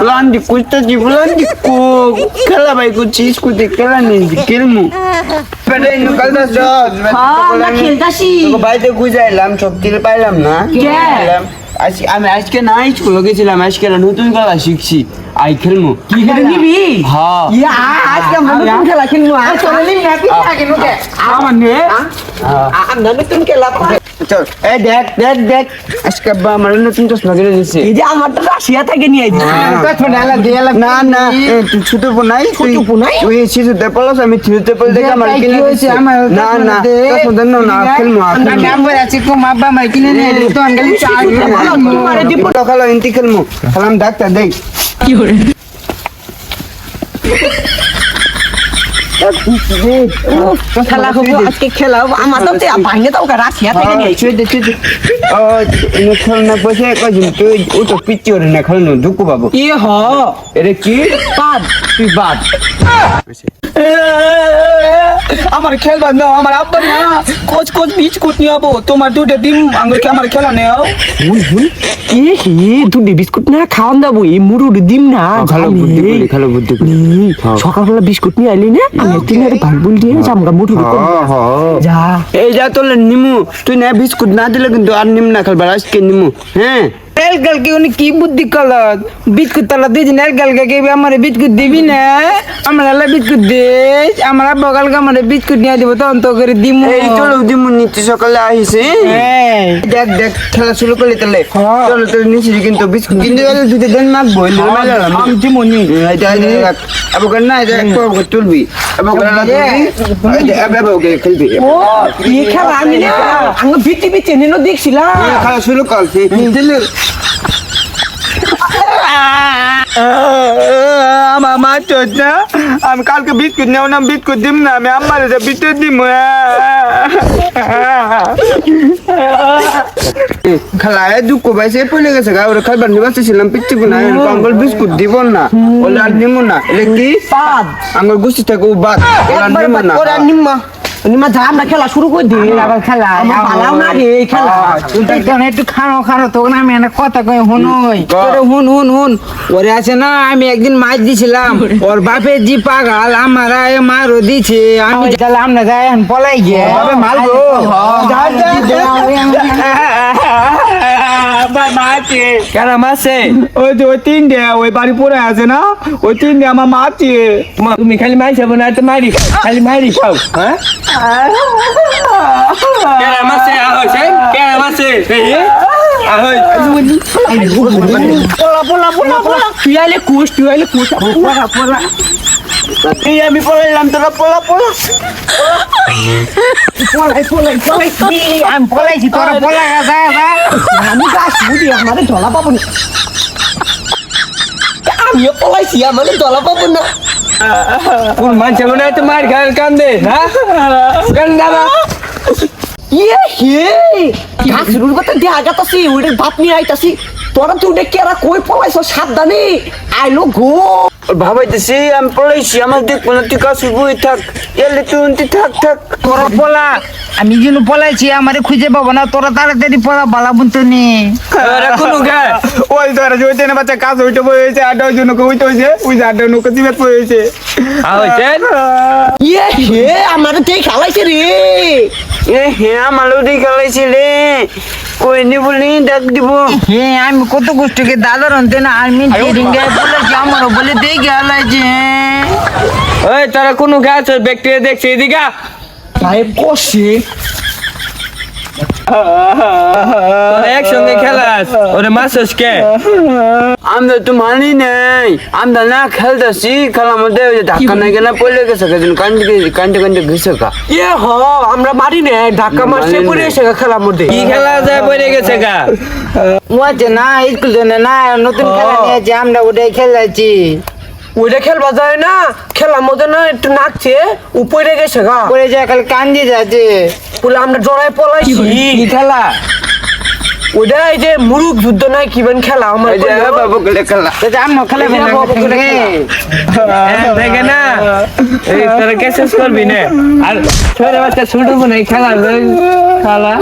Plan di kusta di plan di ku. Kala bai ku cheese ku de kala ni di kelmu. Pada inu kalda so. আমরা খেলতাছি তোকে বাড়িতে গুজে এলাম সব তিল পাইলাম না কে? এলাম। আজকে আমি আজকে না স্কুল গেছিলাম আজকে নতুন খেলা শিখছি আই খেলমু কি খেলা? নিবি? হ্যাঁ। ইয়া আজকে আমরা নতুন খেলা খেলব আর চলে নিবি না তুই আগে নুকে। আমার নে আমরা নতুন খেলা চল এই দেখ দেখ দেখ। আজকে আব্বা আমার নতুন চশমা কিনে দিচ্ছে এই যে আমার তো রাশিয়া থেকে নিয়ে আইছি। না না এ, তুই ছোট বোনাই ছোট বোনাই? তুই শিশুতে পড়াস আমি থ্রিতে পড়ে দেখে আমার কিনে দিচ্ছে না না চশমা দেন না খেলমু খেলমু। খেলো ইন্তি খেলমু। খেলাম ডাক্তার দেখ। খেলা হব আজকে খেলা হব। আমার তো বাইরে তো থেকে নিয়ে আইছি। খেলনা বসে কদিন তুই ও তো পিচ্ছি ওরে না খেলনো দুঃখু বাবু। কি হ? এটা কি? পাদ তুই বাদ। আমার খেলবার নাও আমার আব্বা না কোচ কোচ বিচ কোচ নিয়ে যাব তোমার দুটো ডিম আঙ্গুরকে আমার খেলা নেও এ হে দুটি বিস্কুট না খাওয়ান যাব এই মুরুর ডিম না ভালো বুদ্ধি করি ভালো বুদ্ধি করি। হ্যাঁ। সকালবেলা বিস্কুট নিয়ে আইলি না আমি তিন আরে ভালো বল দিয়ে আমরা মুরুর যা। এই যা তোলে নিমু তুই না বিস্কুট না দিলে কিন্তু আর নিম না খেলবার আজকে নিমু হ্যাঁ? এল কালকে উনি কি বুদ্ধি করল বিস্কুট তালা দিয়েছেন এল কে আমার বিস্কুট দিবি না? আমার বিস্কুট দে আমার আব্বা কালকে আমার বিস্কুট নিয়ে দিব তখন তো করে দিমু। এই চলো দিমু নিচে সকালে আহিছে দেখ দেখ খেলা শুরু করলি তাহলে। চলো তোর নিচে কিন্তু বিস্কুট কিন্তু এলে দুটো দেন এলে মারলাম আমি দিমুনি এটা এটা আবার না এটা তুলবি। আবার আবার খেলবি। ও এই খেলা আমি না আমি ভিত্তি ভিত্তি নিনো দেখছিলাম। খেলা শুরু করছি আমার মা না আমি কালকে বিস্কুট নেব না বিস্কুট দিম না আমি আমার বিস্কুট দিম খেলায় দুঃখ পাইছে পড়ে গেছে গা ওরা খাবার নিয়ে বাঁচতেছিলাম পিচ্ছি গুনা কম্বল বিস্কুট দিব না ওলা আর নিমু না এটা কি? পাদ আমার গুছি থেকে বাদ ওলা নিমু না। ওরা নিম্মা নিম্মা যা আমরা খেলা শুরু করে দিই। আবার খেলা আমার পালাও না রে এই খেলা। তখন একটু খানো খানো তখন আমি কথা কই ওরে হুন হুন হুন। ওরে আছে না আমি একদিন মাছ দিছিলাম। ওর। বাপের জি পাগাল আমার মারও দিছে। আমি তাহলে আমরা যাই এখন পলাই গিয়ে। মারবো। কেন মাসে ওই যে ওই তিন দে ওই বাড়ি পড়ে আছে না ওই তিন দে আমার মারছে তুমি খালি মাই খাব না তো মারি খালি মারি খাও হ্যাঁ আহই পোলা পোলা পোলা পোলা তুই আইলে কুশ তুই আইলে কুশ পোলা পোলা এই আমি পড়াইলাম তোরা পড়া পড়া। পোলাই পোলাই পোলাই আমি পলাইছি তোরা পলা আমি গাছ বুঝি আমাদের ধলা পাবো না। আমিও পলাইছি আমাদের ধলা পাবো না। কোন মানছে মনে হয় তো মার খাল কান্দে হ্যাঁ? কান্দা ইয়ে হে গাছ রুল কথা দিয়ে আগাতাছি ওইটা ভাত নিয়ে আইতাছি। তোরা তুই কেরা কই পলাইছ সাবধানে। আইলো গো। ভাবাইতেছি আমি পড়াইছি আমার দেখব না তুই কাছে বই থাক। এলে তুই থাক থাক। তোরা পলা। আমি যেন পলাইছি আমারে খুঁজে পাবো না তোরা তাড়াতাড়ি পলা বালা বুনতে নে কোনো গা। ওই তোরা জইতে না বাচ্চা কাজ হইতে বই হয়েছে আড্ডা জন্য হইতে হয়েছে ওই যে আড্ডা নৌকা দিবে বই হয়েছে। ইয়ে হে আমার তে খেলাইছে রে? এ হ্যাঁ আমারও দিয়ে খেলাইছি রে। কই নি বলি ডাক দিব। হ্যাঁ আমি কত কষ্ট করে দাদার অন্তে না আমি রিঙ্গে বলে আমার বলে দেই গেল যে ওই তারা কোনো গাছ ব্যক্তি দেখছে এদিকে সাহেব কষে একসঙ্গে খেলাস ওরে মাসস কে? আমরা তো মানি নাই। আমরা না খেলতেছি খেলার মধ্যে ওই যে ধাক্কা না গেলে পড়লে গেছে কেজন কান্দি কান্দি কান্দি ঘুষে কা। ইয়ে হ আমরা মারি না ধাক্কা মারছে মারি পড়ে নাই। এসে খেলার মধ্যে। কি খেলা যায় পড়ে গেছে গা ওয়াছে না স্কুল জন্য না নতুন খেলা নিয়েছে আমরা ওটাই খেলাইছি ওইটা খেলবা যায় না খেলার মধ্যে না একটু নাচছে উপরে গেছে গা পরে যায় খালি কান্দি যাচ্ছে। বলে আমরা জড়াই পলাইছি। কি খেলা? ওটা এই যে মুরুক যুদ্ধ নাই কিবেন খেলা? আমার খেলা। হ্যাঁ, দেখে না। এই তোরা কে শেষ করবি না? আর ছোট বাচ্চা ছোট বোন খেলা খেলা।